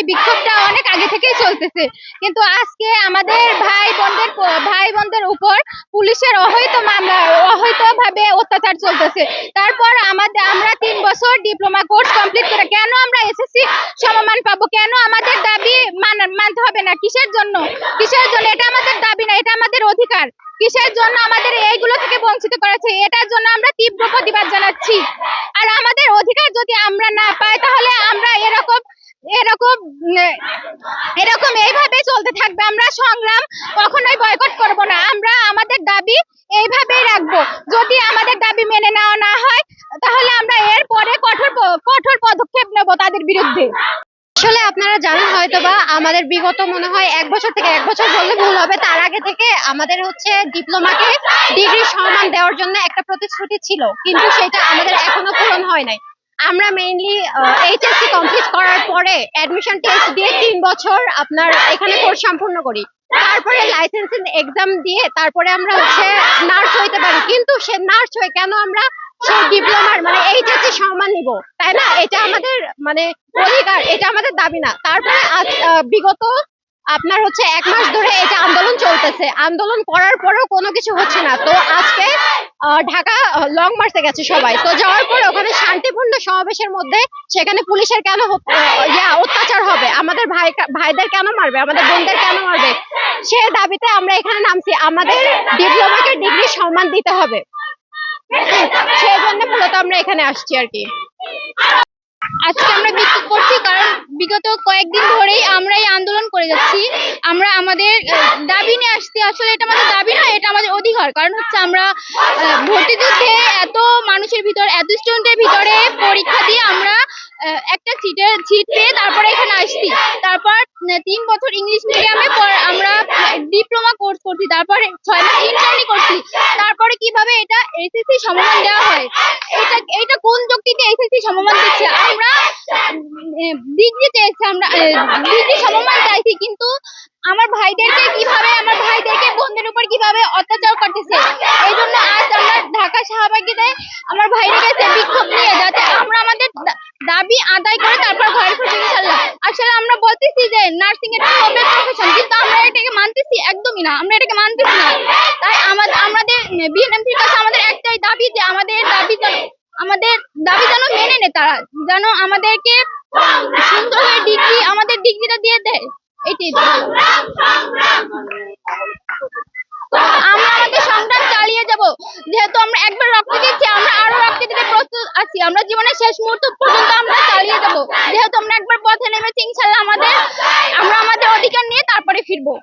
এই বিক্ষোভটা অনেক আগে থেকেই চলতেছে। কিন্তু আজকে আমাদের ভাই বোনদের ভাই বোনদের উপর পুলিশের অহৈত মামলা অহৈত ভাবে অত্যাচার চলতেছে। তারপর আমাদের আমরা তিন বছর ডিপ্লোমা কোর্স কমপ্লিট করে কেন আমরা এসএসসি সমমান পাবো? কেন আমাদের দাবি মানতে হবে না? কিসের জন্য? কিসের জন্য? এটা আমাদের দাবি না, এটা আমাদের অধিকার। কিসের জন্য আমাদের এইগুলো থেকে বঞ্চিত করেছে? এটার জন্য আমরা তীব্র প্রতিবাদ জানাচ্ছি। আর আমাদের অধিকার যদি আমরা না পাই, তাহলে আমরা এরকম এরকম এরকম এইভাবে চলতে থাকবে। আমরা সংগ্রাম কখনোই বয়কট করব না। আমরা আমাদের দাবি এইভাবেই রাখব। যদি আমাদের দাবি মেনে নেওয়া না হয়, তাহলে আমরা এর পরে কঠোর কঠোর পদক্ষেপ নেব তাদের বিরুদ্ধে। আসলে আপনারা জানেন হয়তো বা আমাদের বিগত মনে হয় এক বছর থেকে এক বছর বললে ভুল হবে। তার আগে থেকে আমাদের হচ্ছে ডিপ্লোমাকে ডিগ্রি সম্মান দেওয়ার জন্য একটা প্রতিশ্রুতি ছিল। কিন্তু সেটা আমাদের এখনও পূরণ হয় নাই। আমরা মেইনলি এইচএসসি কমপ্লিট করার পরে অ্যাডমিশন টেস্ট দিয়ে তিন বছর আপনার এখানে কোর্স সম্পূর্ণ করি। তারপরে লাইসেন্সিং এক্সাম দিয়ে তারপরে আমরা হচ্ছে নার্স হইতে পারি। কিন্তু সে নার্স হয়ে কেন আমরা মানে সম্মান নিব? তাই না? এটা আমাদের মানে অধিকার, এটা আমাদের দাবি না। তারপরে বিগত আপনার হচ্ছে এক মাস ধরে এটা আন্দোলন চলতেছে। আন্দোলন করার পরেও কোনো কিছু হচ্ছে না। তো আজকে ঢাকা লং মার্চে গেছে সবাই। তো যাওয়ার পরে ওখানে শান্তিপূর্ণ সমাবেশের মধ্যে সেখানে পুলিশের কেন অত্যাচার হবে? আমাদের ভাই ভাইদের কেন মারবে? আমাদের বোনদের কেন মারবে? সে দাবিতে আমরা এখানে নামছি। আমাদের ডিপ্লোমাকে ডিগ্রি সম্মান দিতে হবে। সেই জন্য মূলত আমরা এখানে আসছি আর কি। আজকে আমরা বিক্ষোভ করছি কারণ বিগত কয়েকদিন ধরেই আমরা এই আন্দোলন করে যাচ্ছি। আমরা আমাদের দাবি নিয়ে আসছি আসলে এটা আমাদের দাবি নয়, এটা আমাদের অধিকার। কারণ হচ্ছে আমরা ভর্তি যুদ্ধে এত মানুষের ভিতর, এত স্টুডেন্টের ভিতরে পরীক্ষা দিয়ে আমরা একটা সিটের সিট পেয়ে তারপরে এখানে আসছি। তারপর তিন বছর ইংলিশ মিডিয়ামে আমরা ডিপ্লোমা কোর্স করছি, তারপরে ছয় মাস ইন্টার্নি করছি। তারপরে কীভাবে এটা এসএসসি সমমান দেওয়া হয়। এটা এটা কোন যুক্তিতে এসএসসি সমমান দিচ্ছে? আমরা ডিগ্রি চেয়েছি, আমরা ডিগ্রি সমমান চাইছি, কিন্তু আমার ভাইদেরকে কীভাবে, আমার ভাইদেরকে বোনদের উপর কীভাবে অত্যাচার করতেছে? এই জন্য আজ আমরা ঢাকা শাহবাগিতে আমার ভাইরা গেছে বিক্ষোভ নিয়ে যাতে আমরা আমাদের দাবি আদায় করে তারপর ঘরে ফিরবো ইনশাল্লাহ আসলে আমরা বলতেছি যে নার্সিং এটা নোবেল প্রফেশন কিন্তু আমরা এটাকে মানতেছি, একদমই না। আমরা এটাকে মানতেছি না। তাই আমাদের বিএনএমসির কাছে আমাদের দাবি যে আমাদের দাবি আমাদের দাবি যেন মেনে নেয় তারা, যেন আমাদেরকে সুন্দর হয়ে ডিগ্রি, আমাদের ডিগ্রিটা দিয়ে দেয়। এটাই আমরা আমাদের সংগ্রাম চালিয়ে যাব। যেহেতু আমরা একবার রক্ত দিচ্ছি, আমরা আরও রক্ত দিতে প্রস্তুত আছি। আমরা জীবনের শেষ মুহূর্ত পর্যন্ত আমরা চালিয়ে যাব। যেহেতু আমরা একবার পথে নেমেছি ইনশাল্লাহ আমাদের, আমরা আমাদের অধিকার নিয়ে তারপরে ফিরবো।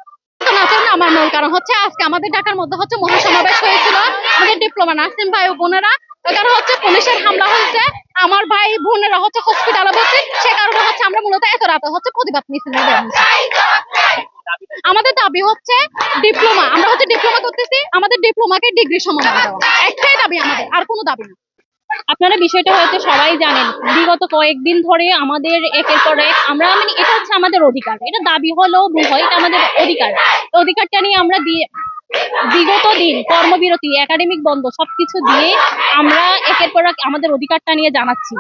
আমার মূল কারণ হচ্ছে। আজকে আমাদের ঢাকার মধ্যে হচ্ছে মহাসমাবেশ হয়েছিল। ডিপ্লোমা নার্সিং ভাই ও বোনেরা এখানে হচ্ছে পুলিশের হামলা হয়েছে। আমার ভাই, বোনেরা হচ্ছে হসপিটালে ভর্তি, সে কারণে হচ্ছে আমরা মূলত এত রাতে হচ্ছে প্রতিবাদ মিছিল আমাদের দাবি হচ্ছে ডিপ্লোমা আমরা হচ্ছে ডিপ্লোমা করতেছি, আমাদের ডিপ্লোমাকে ডিগ্রি সমান একটাই দাবি আমাদের, আর কোনো দাবি না। আপনারা বিষয়টা হয়তো সবাই জানেন, বিগত কয়েকদিন ধরে আমাদের একের পর এক, আমরা মানে এটা হচ্ছে আমাদের অধিকার। এটা দাবি হলেও ভুল হয়, এটা আমাদের অধিকার। অধিকারটা নিয়ে আমরা দিয়ে বিগত দিন কর্মবিরতি, একাডেমিক বন্ধ, সবকিছু দিয়ে আমরা একের পর আমাদের অধিকারটা নিয়ে জানাচ্ছি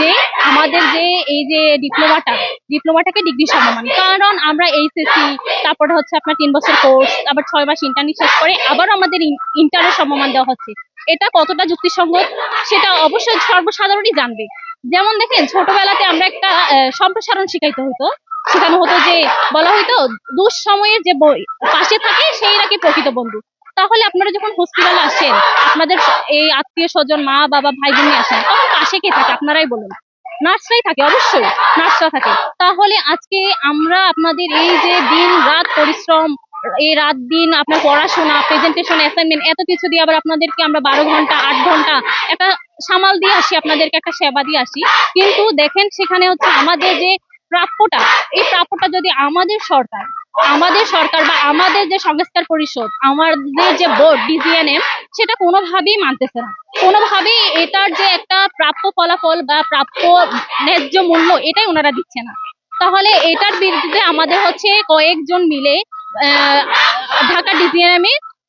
যে আমাদের যে এই যে ডিপ্লোমাটা, ডিপ্লোমাটাকে ডিগ্রি সমমান। কারণ আমরা এইচএসসি, তারপরে হচ্ছে আপনার তিন বছর কোর্স, আবার ছয় মাস ইন্টার্নি শেষ করে আবার আমাদের ইন্টারের সমমান দেওয়া হচ্ছে। এটা কতটা যুক্তিসঙ্গত সেটা অবশ্যই সর্বসাধারণই জানবে। যেমন দেখেন, ছোটবেলাতে আমরা একটা সম্প্রসারণ শিখাইতে হতো। শেখানো হতো যে, বলা হয়তো দুঃসময়ের যে পাশে থাকে, সেই নাকি প্রকৃত বন্ধু। তাহলে আপনারা যখন হসপিটালে আসেন, আপনাদের এই আত্মীয় স্বজন, মা, বাবা, ভাই, বোন আসেন, তখন পাশে কে থাকে? আপনারাই বলুন। নার্সরাই থাকে, অবশ্যই। নার্সরা থাকে। তাহলে আজকে আমরা আপনাদের এই যে দিন রাত পরিশ্রম, এই রাত দিন আপনার পড়াশোনা প্রেজেন্টেশন অ্যাসাইনমেন্ট এত কিছু দিয়ে আবার আপনাদেরকে আমরা বারো ঘণ্টা, আট ঘণ্টা একটা সামাল দিয়ে আসি, আপনাদেরকে একটা সেবা দিয়ে আসি। কিন্তু দেখেন, সেখানে হচ্ছে আমাদের যে প্রাপ্যটা, এই প্রাপ্যটা যদি আমাদের সরকার আমাদের সরকার বা আমাদের যে সংস্কার পরিষদ, আমাদের যে বোর্ড ডিজিএনএম সেটা কোনোভাবেই মানতেছে না। কোনোভাবেই এটার যে একটা প্রাপ্য ফলাফল বা প্রাপ্য ন্যায্য মূল্য এটাই ওনারা দিচ্ছে না। তাহলে এটার বিরুদ্ধে আমাদের হচ্ছে কয়েকজন মিলে ঢাকা ডিজিএনএম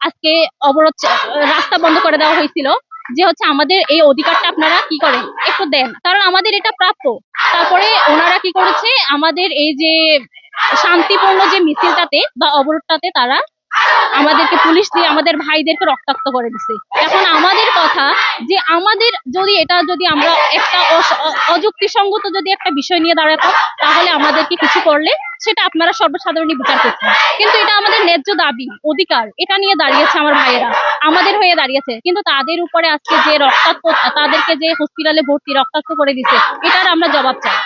আজকে অবরোধ, রাস্তা বন্ধ করে দেওয়া হয়েছিল। যে হচ্ছে আমাদের এই অধিকারটা আপনারা কি করেন? একটু দেন। কারণ আমাদের এটা প্রাপ্য। তারপরে ওনারা কি করেছে? আমাদের এই যে শান্তিপূর্ণ যে মিছিলটাতে বা অবরোধটাতে তারা আমাদেরকে পুলিশ দিয়ে আমাদের ভাইদেরকে রক্তাক্ত করে দিছে। এখন আমাদের কথা যে আমাদের যদি এটা যদি আমরা একটা অযুক্তিসঙ্গত যদি একটা বিষয় নিয়ে দাঁড়াতো তাহলে আমাদেরকে কিছু করলে সেটা আপনারা সর্বসাধারণই বিচার করতেন। কিন্তু এটা আমাদের ন্যায্য দাবি, অধিকার। এটা নিয়ে দাঁড়িয়েছে আমার ভাইয়েরা। আমাদের হয়ে দাঁড়িয়েছে। কিন্তু তাদের উপরে আজকে যে রক্তাক্ত, তাদেরকে যে হসপিটালে ভর্তি রক্তাক্ত করে দিছে, এটার আমরা জবাব চাই.